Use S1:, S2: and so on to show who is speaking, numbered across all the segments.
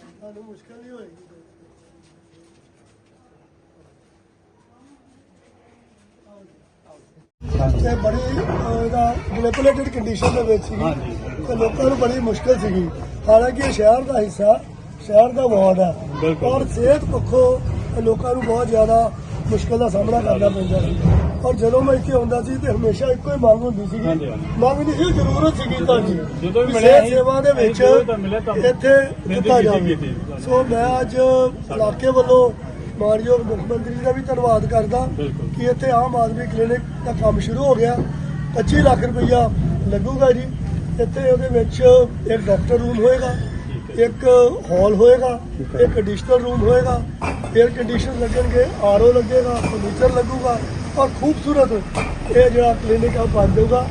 S1: ਤੁਹਾਨੂੰ ਮੁਸ਼ਕਲ ਨਹੀਂ ਹੋਏਗੀ ਤੇ ਬੜੀ ਇਹਦਾ ਮੈਨੀਪੂਲੇਟਡ ਕੰਡੀਸ਼ਨ ਦੇ ਵਿੱਚ ਸੀਗੀ। ਤੇ ਲੋਕਾਂ ਨੂੰ ਬੜੀ ਮੁਸ਼ਕਲ ਸੀਗੀ। ਹਾਲਾਂਕਿ ਇਹ ਸ਼ਹਿਰ ਦਾ ਹਿੱਸਾ ਸ਼ਹਿਰ ਦਾ ਵਾਰਡ ਹੈ। ਔਰ ਸਿਹਤ ਪੱਖੋਂ ਲੋਕਾਂ ਨੂੰ ਬਹੁਤ ਜ਼ਿਆਦਾ ਮੁਸ਼ਕਲ ਦਾ ਸਾਹਮਣਾ ਕਰਨਾ ਪੈਂਦਾ ਸੀ। ਔਰ ਜਦੋਂ ਮੈਂ ਇੱਥੇ ਆਉਂਦਾ ਸੀ ਤੇ ਹਮੇਸ਼ਾ ਇੱਕੋ ਹੀ ਮੰਗ ਹੁੰਦੀ ਸੀਗੀ। ਮੰਗ ਨਹੀਂ ਸੀ ਜ਼ਰੂਰਤ ਸੀਗੀ ਤੁਹਾਡੀ
S2: ਜਦੋਂ ਵੀ
S1: ਸਿਹਤ
S2: ਸੀ,
S1: ਸੇਵਾ ਦੇ ਵਿੱਚ
S2: ਤਾਂ ਮਿਲੇ
S1: ਇੱਥੇ ਦਿੱਤਾ
S2: ਕੀਤੀ
S1: ਜਾਵੇ।
S2: ਕੀਤੀ।
S1: ਸੋ। ਮੈਂ ਅੱਜ ਇਲਾਕੇ ਵੱਲੋਂ ਮਾਨਯੋਗ ਮੁੱਖ ਮੰਤਰੀ ਦਾ ਵੀ ਧੰਨਵਾਦ ਕਰਦਾ
S2: ਬਿਲਕੁਲ।
S1: ਕਿ ਇੱਥੇ ਆਮ ਆਦਮੀ ਕਲੀਨਿਕ ਦਾ ਕੰਮ ਸ਼ੁਰੂ ਹੋ ਗਿਆ। 25 ਲੱਖ ਰੁਪਈਆ ਲੱਗੂਗਾ ਜੀ। ਇੱਥੇ ਉਹਦੇ ਵਿੱਚ ਇੱਕ ਡਾਕਟਰ ਰੂਮ ਹੋਏਗਾ ਇੱਕ ਹਾਲ ਹੋਏਗਾ ਇੱਕ ਐਡੀਸ਼ਨਲ ਰੂਮ ਹੋਏਗਾ। 에ਅਰ ਕੰਡੀਸ਼ਨ ਲੱਗਣਗੇ ਆਰਓ ਲੱਗੇਗਾ ਫਰਨੀਚਰ ਲੱਗੂਗਾ। ਔਰ ਖੂਬਸੂਰਤ ਇਹ ਜਿਹੜਾ ਕਲੀਨਿਕ ਆ ਬਣ ਜਾਊਗਾ।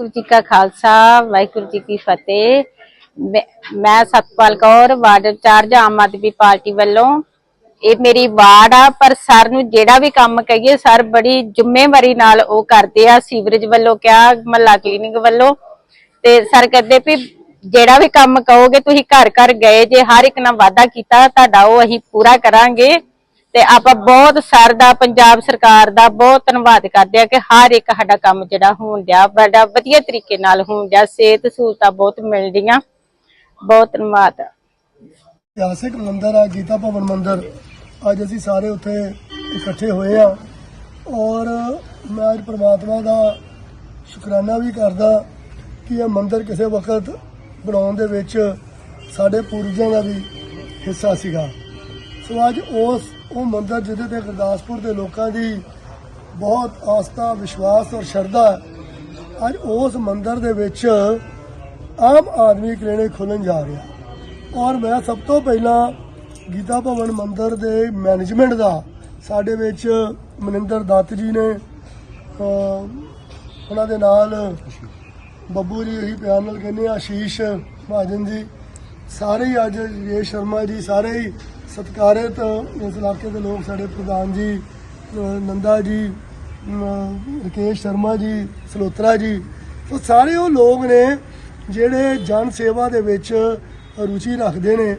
S3: ਵਾਹਿਗੁਰੂ ਜੀ ਕਾ ਖਾਲਸਾ, ਵਾਹਿਗੁਰੂ ਜੀ ਕੀ ਫਤਿਹ। ਮੈਂ- Satpal Kaur, ward incharge Aam Aadmi party ਵੱਲੋਂ। ਇਹ ਮੇਰੀ ਵਾਰਡ ਆ, ਪਰ ਸਰ ਨੂੰ ਜਿਹੜਾ ਵੀ ਕੰਮ ਕਹੀਏ, ਸਰ ਬੜੀ ਜ਼ਿੰਮੇਵਾਰੀ ਨਾਲ ਉਹ ਕਰਦੇ ਆ, ਸੀਵਰੇਜ ਵੱਲੋਂ ਕਿਹਾ, ਮਹੱਲਾ ਕਲੀਨਿਕ ਵੱਲੋਂ। ਤੇ ਸਰ ਕਹਿੰਦੇ ਵੀ ਜਿਹੜਾ ਵੀ ਕੰਮ ਕਹੋਗੇ, ਤੁਸੀਂ ਘਰ ਘਰ ਗਏ, ਜੇ ਹਰ ਇੱਕ ਨਾਲ ਵਾਅਦਾ ਕੀਤਾ, ਤੁਹਾਡਾ ਉਹ ਅਸੀਂ ਪੂਰਾ ਕਰਾਂਗੇ। ਤੇ ਆਪਾਂ ਬਹੁਤ ਸਰ ਦਾ ਪੰਜਾਬ ਸਰਕਾਰ ਦਾ ਬਹੁਤ ਧੰਨਵਾਦ ਕਰਦੇ ਆ ਕਿ ਹਰ ਇੱਕ ਸਾਡਾ ਕੰਮ ਜਿਹੜਾ ਹੋਣ ਡਿਆ, ਬੜਾ ਵਧੀਆ ਤਰੀਕੇ ਨਾਲ ਹੋਣ ਡਿਆ, ਸਿਹਤ ਸਹੂਲਤਾਂ ਬਹੁਤ ਮਿਲਦੀਆਂ ਬਹੁਤ ਧੰਨਵਾਦ।
S1: ਇਤਿਹਾਸਿਕ ਮੰਦਿਰ ਆ, ਗੀਤਾ ਭਵਨ ਮੰਦਿਰ। ਅੱਜ ਅਸੀਂ ਸਾਰੇ ਉੱਥੇ ਇਕੱਠੇ ਹੋਏ ਆ। ਔਰ ਮੈਂ ਅੱਜ ਪ੍ਰਮਾਤਮਾ ਦਾ ਸ਼ੁਕਰਾਨਾ ਵੀ ਕਰਦਾ ਕਿ ਇਹ ਮੰਦਿਰ ਕਿਸੇ ਵਕਤ ਬਣਾਉਣ ਦੇ ਵਿੱਚ ਸਾਡੇ ਪੂਰਵਜਾਂ ਦਾ ਵੀ ਹਿੱਸਾ ਸੀਗਾ। ਸੋ ਅੱਜ ਉਸ, ਉਹ ਮੰਦਰ ਜਿਹਦੇ ਤੇ ਗੁਰਦਾਸਪੁਰ ਦੇ ਲੋਕਾਂ ਦੀ ਬਹੁਤ ਆਸਥਾ, ਵਿਸ਼ਵਾਸ ਔਰ ਸ਼ਰਧਾ ਅੱਜ ਉਸ ਮੰਦਰ ਦੇ ਵਿੱਚ ਆਮ ਆਦਮੀ ਕਲੀਨਿਕ ਖੁੱਲਣ ਜਾ ਰਿਹਾ ਔਰ ਮੈਂ ਸਭ ਤੋਂ ਪਹਿਲਾਂ ਗੀਤਾ ਭਵਨ ਮੰਦਰ ਦੇ ਮੈਨੇਜਮੈਂਟ ਦਾ, ਸਾਡੇ ਵਿੱਚ ਮਨਿੰਦਰ ਦੱਤ ਜੀ ਨੇ ਉਹਨਾਂ ਦੇ ਨਾਲ ਬੱਬੂ ਜੀ ਇਹੀ ਪਿਆਰ ਨਾਲ ਕਹਿੰਦੇ ਆ, ਆਸ਼ੀਸ਼ ਮਹਾਜਨ ਜੀ, ਸਾਰੇ ਹੀ ਅੱਜ ਰੇਸ਼ ਸ਼ਰਮਾ ਜੀ, ਸਾਰੇ ਹੀ ਸਤਿਕਾਰਿਤ ਇਸ ਇਲਾਕੇ ਦੇ ਲੋਕ ਸਾਡੇ ਪ੍ਰਧਾਨ ਜੀ ਨੰਦਾ ਜੀ ਅਹ, ਰਕੇਸ਼ ਸ਼ਰਮਾ ਜੀ ਸਲੋਤਰਾ ਜੀ ਸੋ ਸਾਰੇ ਉਹ ਲੋਕ ਨੇ ਜਿਹੜੇ ਜਨ ਸੇਵਾ ਦੇ ਵਿੱਚ ਰੁਚੀ ਰੱਖਦੇ ਨੇ।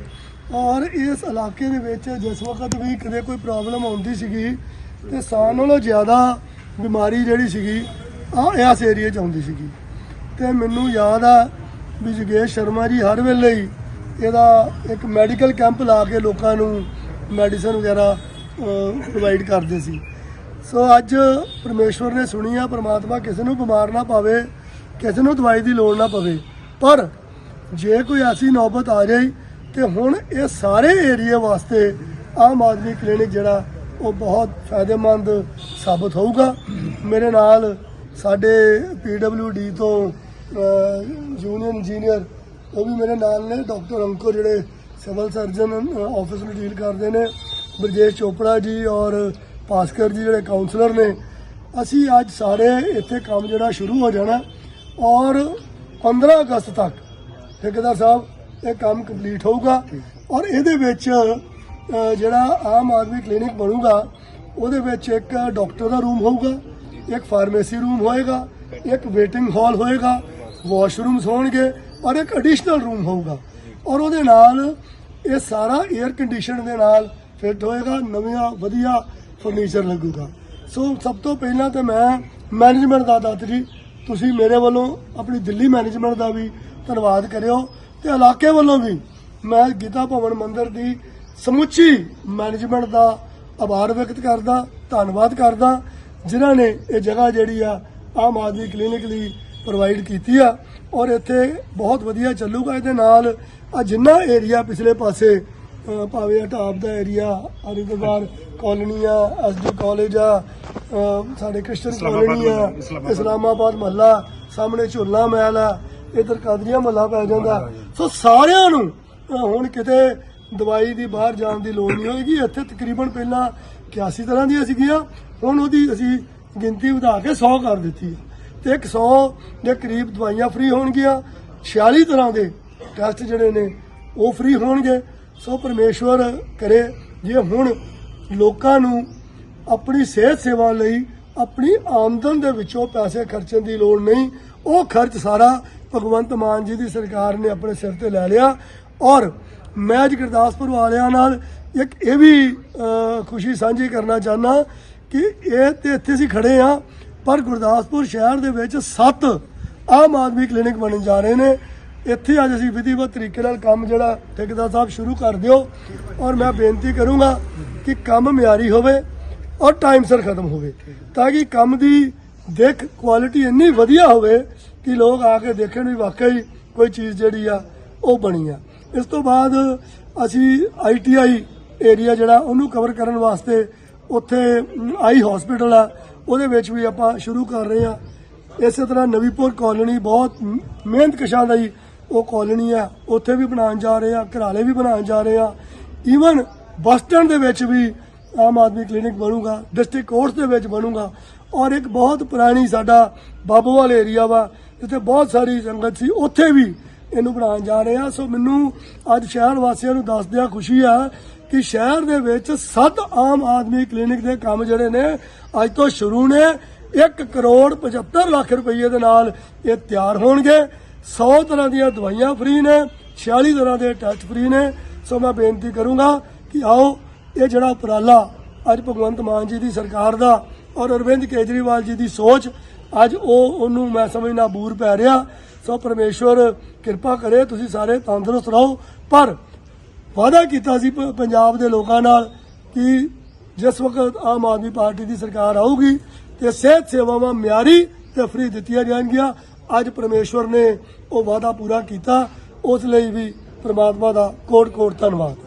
S1: ਔਰ ਇਸ ਇਲਾਕੇ ਦੇ ਵਿੱਚ ਜਿਸ ਵਕਤ ਵੀ ਕਦੇ ਕੋਈ ਪ੍ਰੋਬਲਮ ਆਉਂਦੀ ਸੀਗੀ ਤੇ ਸਾਲ ਨਾਲੋਂ ਜ਼ਿਆਦਾ ਬਿਮਾਰੀ ਜਿਹੜੀ ਸੀਗੀ ਆ ਇਸ ਏਰੀਏ 'ਚ ਆਉਂਦੀ ਸੀਗੀ। ਤੇ ਮੈਨੂੰ ਯਾਦ ਆ ਵੀ ਜਗੇਸ਼ ਸ਼ਰਮਾ ਜੀ ਹਰ ਵੇਲੇ ਹੀ ਇਹਦਾ ਇੱਕ ਮੈਡੀਕਲ ਕੈਂਪ ਲਾ ਕੇ ਲੋਕਾਂ ਨੂੰ ਮੈਡੀਸਨ ਵਗੈਰਾ ਪ੍ਰੋਵਾਈਡ ਕਰਦੇ ਸੀ। ਸੋ ਅੱਜ ਪਰਮੇਸ਼ਵਰ ਨੇ ਸੁਣੀ ਆ, ਪ੍ਰਮਾਤਮਾ ਕਿਸੇ ਨੂੰ ਬਿਮਾਰ ਨਾ ਪਾਵੇ, ਕਿਸੇ ਨੂੰ ਦਵਾਈ ਦੀ ਲੋੜ ਨਾ ਪਵੇ। ਪਰ ਜੇ ਕੋਈ ਐਸੀ ਨੌਬਤ ਆ ਜਾਈ ਤੇ ਹੁਣ ਇਹ ਸਾਰੇ ਏਰੀਏ ਵਾਸਤੇ ਆਮ ਆਦਮੀ ਕਲੀਨਿਕ ਜਿਹੜਾ, ਉਹ ਬਹੁਤ ਫਾਇਦੇਮੰਦ ਸਾਬਤ ਹੋਊਗਾ। ਮੇਰੇ ਨਾਲ ਸਾਡੇ ਡੀ ਤੋਂ ਜੂਨੀਅਰ ਇੰਜੀਨੀਅਰ ਉਹ ਵੀ ਮੇਰੇ ਨਾਲ ਨੇ ਡਾਕਟਰ ਅੰਕੁਰ ਜਿਹੜੇ ਸਿਵਲ ਸਰਜਨ ਆਫਿਸ ਨੂੰ ਡੀਲ ਕਰਦੇ ਨੇ। ਬਰਜੇਸ਼ ਚੋਪੜਾ ਜੀ ਔਰ ਭਾਸਕਰ ਜੀ ਜਿਹੜੇ ਕਾਉਂਸਲਰ ਨੇ। ਅਸੀਂ ਅੱਜ ਸਾਰੇ ਇੱਥੇ ਕੰਮ ਜਿਹੜਾ ਸ਼ੁਰੂ ਹੋ ਜਾਣਾ ਔਰ 15 ਅਗਸਤ ਤੱਕ ਠੇਕੇਦਾਰ ਸਾਹਿਬ, ਇਹ ਕੰਮ ਕੰਪਲੀਟ ਹੋਊਗਾ। ਔਰ ਇਹਦੇ ਵਿੱਚ ਜਿਹੜਾ ਆਮ ਆਦਮੀ ਕਲੀਨਿਕ ਬਣੂਗਾ, ਉਹਦੇ ਵਿੱਚ ਇੱਕ ਡਾਕਟਰ ਦਾ ਰੂਮ ਹੋਊਗਾ, ਇੱਕ ਫਾਰਮੇਸੀ ਰੂਮ ਹੋਏਗਾ, ਇੱਕ ਵੇਟਿੰਗ ਹਾਲ ਹੋਏਗਾ ਵਾਸ਼ਰੂਮਸ ਹੋਣਗੇ। ਔਰ ਇੱਕ ਐਡੀਸ਼ਨਲ ਰੂਮ ਹੋਊਗਾ। ਔਰ ਉਹਦੇ ਨਾਲ ਇਹ ਸਾਰਾ 에ਅਰ ਕੰਡੀਸ਼ਨ ਦੇ ਨਾਲ ਫਿੱਟ ਹੋਏਗਾ, ਨਵੀਆਂ ਵਧੀਆ ਫਰਨੀਚਰ ਲੱਗੂਗਾ। ਸੋ ਸਭ ਤੋਂ ਪਹਿਲਾਂ ਤਾਂ ਮੈਂ ਮੈਨੇਜਮੈਂਟ ਦਾ ਦੱਸ ਜੀ ਤੁਸੀਂ ਮੇਰੇ ਵੱਲੋਂ ਆਪਣੀ ਦਿੱਲੀ ਮੈਨੇਜਮੈਂਟ ਦਾ ਵੀ ਧੰਨਵਾਦ ਕਰਿਓ ਤੇ ਇਲਾਕੇ ਵੱਲੋਂ ਵੀ ਮੈਂ ਗੀਤਾ ਭਵਨ ਮੰਦਿਰ ਦੀ ਸਮੁੱਚੀ ਮੈਨੇਜਮੈਂਟ ਦਾ ਆਭਾਰ ਵਿਅਕਤ ਕਰਦਾ, ਧੰਨਵਾਦ ਕਰਦਾ, ਜਿਨ੍ਹਾਂ ਨੇ ਇਹ ਜਗ੍ਹਾ ਜਿਹੜੀ ਆ, ਆਮ ਆਦਮੀ ਕਲੀਨਿਕ ਲਈ ਪ੍ਰੋਵਾਈਡ ਕੀਤੀ ਆ ਔਰ ਇੱਥੇ ਬਹੁਤ ਵਧੀਆ ਚੱਲੂਗਾ ਇਹਦੇ ਨਾਲ। ਆ ਜਿੰਨਾ ਏਰੀਆ ਪਿਛਲੇ ਪਾਸੇ ਭਾਵੇਂ ਹਟਾਪ ਦਾ ਏਰੀਆ ਹਰਿਦੁਆਰ ਕਾਲੋਨੀ ਆ ਐਸਡੀ ਕਾਲਜ ਆ ਸਾਡੇ ਕ੍ਰਿਸਚਨ ਕਾਲੋਨੀ ਆ ਇਸਲਾਮਾਬਾਦ। ਮਹੱਲਾ ਸਾਹਮਣੇ ਝੁੱਲਾ ਮਹਿਲ ਆ ਇਧਰ ਕਾਦਰੀਆ ਮਹੱਲਾ ਪੈ ਜਾਂਦਾ। ਸੋ ਸਾਰਿਆਂ ਨੂੰ ਹੁਣ ਕਿਤੇ ਦਵਾਈ ਦੀ ਬਾਹਰ ਜਾਣ ਦੀ ਲੋੜ ਨਹੀਂ ਹੋਏਗੀ। ਇੱਥੇ ਤਕਰੀਬਨ ਪਹਿਲਾਂ 81 ਤਰ੍ਹਾਂ ਦੀਆਂ ਸੀਗੀਆਂ ਹੁਣ ਉਹਦੀ ਅਸੀਂ ਗਿਣਤੀ ਵਧਾ ਕੇ 100 ਕਰ ਦਿੱਤੀ ਹੈ। ਤੇ 100 ਦੇ ਕਰੀਬ ਦਵਾਈਆਂ ਫ੍ਰੀ ਹੋਣਗੀਆਂ। 46 ਤਰ੍ਹਾਂ ਦੇ ਟੈਸਟ ਜਿਹੜੇ ਨੇ, ਉਹ ਫ੍ਰੀ ਹੋਣਗੇ। ਸੋ ਪਰਮੇਸ਼ਵਰ ਕਰੇ ਜੇ ਹੁਣ ਲੋਕਾਂ ਨੂੰ ਆਪਣੀ ਸਿਹਤ ਸੇਵਾ ਲਈ, ਆਪਣੀ ਆਮਦਨ ਦੇ ਵਿੱਚੋਂ ਪੈਸੇ ਖਰਚਣ ਦੀ ਲੋੜ ਨਹੀਂ, ਉਹ ਖਰਚ ਸਾਰਾ ਭਗਵੰਤ ਮਾਨ ਜੀ ਦੀ ਸਰਕਾਰ ਨੇ ਆਪਣੇ ਸਿਰ ਤੇ ਲੈ ਲਿਆ। ਔਰ ਮੈਂ ਅੱਜ ਗੁਰਦਾਸਪੁਰ ਵਾਲਿਆਂ ਨਾਲ ਇੱਕ ਇਹ ਵੀ ਖੁਸ਼ੀ ਸਾਂਝੀ ਕਰਨਾ ਚਾਹਨਾ ਕਿ ਇਹ ਤੇ ਇੱਥੇ ਅਸੀਂ ਖੜੇ ਆ ਪਰ ਗੁਰਦਾਸਪੁਰ ਸ਼ਹਿਰ ਦੇ ਵਿੱਚ ਸੱਤ ਆਮ ਆਦਮੀ ਕਲੀਨਿਕ ਬਣਨ ਜਾ ਰਹੇ ਨੇ। ਇੱਥੇ ਅੱਜ ਅਸੀਂ ਵਿਧੀਵਤ ਤਰੀਕੇ ਨਾਲ ਕੰਮ ਜਿਹੜਾ ਠੇਕੇਦਾਰ ਸਾਹਿਬ ਸ਼ੁਰੂ ਕਰ ਦਿਓ ਔਰ ਮੈਂ ਬੇਨਤੀ ਕਰੂੰਗਾ ਕਿ ਕੰਮ ਮਿਆਰੀ ਹੋਵੇ ਔਰ ਟਾਈਮ ਸਿਰ ਖਤਮ ਹੋਵੇ ਤਾਂ ਕਿ ਕੰਮ ਦੀ ਦੇਖ ਕੁਆਲਿਟੀ ਇੰਨੀ ਵਧੀਆ ਹੋਵੇ ਕਿ ਲੋਕ ਆ ਕੇ ਦੇਖਣ ਵੀ ਵਾਕਈ ਕੋਈ ਚੀਜ਼ ਜਿਹੜੀ ਆ ਉਹ ਬਣੀ ਆ। ਇਸ ਤੋਂ ਬਾਅਦ ਅਸੀਂ ਆਈਟੀਆਈ ਏਰੀਆ ਜਿਹੜਾ ਉਹਨੂੰ ਕਵਰ ਕਰਨ ਵਾਸਤੇ ਉੱਥੇ ਆਈ ਹਸਪੀਟਲ ਆ। ਉਹਦੇ ਵਿੱਚ ਵੀ ਆਪਾਂ ਸ਼ੁਰੂ ਕਰ ਰਹੇ ਆ ਇਸੇ ਤਰ੍ਹਾਂ ਨਵੀਪੁਰ ਕਾਲੋਨੀ ਬਹੁਤ ਮ- ਮਿਹਨਤ ਕਸ਼ਾਂ ਦਾ ਹੀ ਉਹ ਕਾਲੋਨੀ ਆ। ਉੱਥੇ ਵੀ ਬਣਾਉਣ ਜਾ ਰਹੇ ਆ ਘਰਾਲੇ ਵੀ ਬਣਾਉਣ ਜਾ ਰਹੇ ਆ ਈਵਨ ਬੱਸ ਸਟੈਂਡ ਦੇ ਵਿੱਚ ਵੀ ਆਮ ਆਦਮੀ ਕਲੀਨਿਕ ਬਣੂਗਾ ਡਿਸਟ੍ਰਿਕਟ ਕੋਰਟ ਦੇ ਵਿੱਚ ਬਣੂਗਾ। ਔਰ ਇੱਕ ਬਹੁਤ ਪੁਰਾਣੀ ਸਾਡਾ ਬਾਬੋਵਾਲ ਏਰੀਆ ਵਾ, ਜਿੱਥੇ ਬਹੁਤ ਸਾਰੀ ਸੰਗਤ ਸੀ, ਉੱਥੇ ਵੀ ਇਹਨੂੰ ਬਣਾਉਣ ਜਾ ਰਹੇ ਆ। ਸੋ ਮੈਨੂੰ ਅੱਜ ਸ਼ਹਿਰ ਵਾਸੀਆਂ ਨੂੰ ਦੱਸਦਿਆਂ ਖੁਸ਼ੀ ਆ ਕਿ ਸ਼ਹਿਰ ਦੇ ਵਿੱਚ ਸੱਤ ਆਮ ਆਦਮੀ ਕਲੀਨਿਕ ਦੇ ਕੰਮ ਜਿਹੜੇ ਨੇ, ਅੱਜ ਤੋਂ ਸ਼ੁਰੂ ਨੇ। 1 ਕਰੋੜ 75 ਲੱਖ ਰੁਪਏ ਦੇ ਨਾਲ ਇਹ ਤਿਆਰ ਹੋਣਗੇ। 100 ਤਰ੍ਹਾਂ ਦੀਆਂ ਦਵਾਈਆਂ ਫ੍ਰੀ ਨੇ 46 ਤਰ੍ਹਾਂ ਦੇ ਟੈਸਟ ਫ੍ਰੀ ਨੇ। ਸੋ ਮੈਂ ਬੇਨਤੀ ਕਰੂੰਗਾ ਕਿ ਆਓ, ਇਹ ਜਿਹੜਾ ਉਪਰਾਲਾ ਅੱਜ ਭਗਵੰਤ ਮਾਨ ਜੀ ਦੀ ਸਰਕਾਰ ਦਾ ਔਰ ਅਰਵਿੰਦ ਕੇਜਰੀਵਾਲ ਜੀ ਦੀ ਸੋਚ ਅੱਜ ਉਹ ਉਹਨੂੰ ਮੈਂ ਸਮਝਣਾ ਬੂਰ ਪੈ ਰਿਹਾ। ਸੋ ਪਰਮੇਸ਼ਵਰ, ਕਿਰਪਾ ਕਰੇ ਤੁਸੀਂ ਸਾਰੇ ਤੰਦਰੁਸਤ ਰਹੋ। ਪਰ ਵਾਅਦਾ ਕੀਤਾ ਸੀ ਪ- ਪੰਜਾਬ ਦੇ ਲੋਕਾਂ ਨਾਲ ਕਿ ਜਿਸ ਵਕਤ ਆਮ ਆਦਮੀ ਪਾਰਟੀ ਦੀ ਸਰਕਾਰ ਆਊਗੀ ਤੇ ਸਿਹਤ ਸੇਵਾਵਾਂ ਮਿਆਰੀ ਤੇ ਫ੍ਰੀ ਦਿੱਤੀਆਂ ਜਾਣਗੀਆਂ, ਅੱਜ ਪਰਮੇਸ਼ਵਰ ਨੇ ਉਹ ਵਾਅਦਾ ਪੂਰਾ ਕੀਤਾ। ਉਸ ਲਈ ਵੀ ਪ੍ਰਮਾਤਮਾ ਦਾ ਕੋਟ ਕੋਟ ਧੰਨਵਾਦ।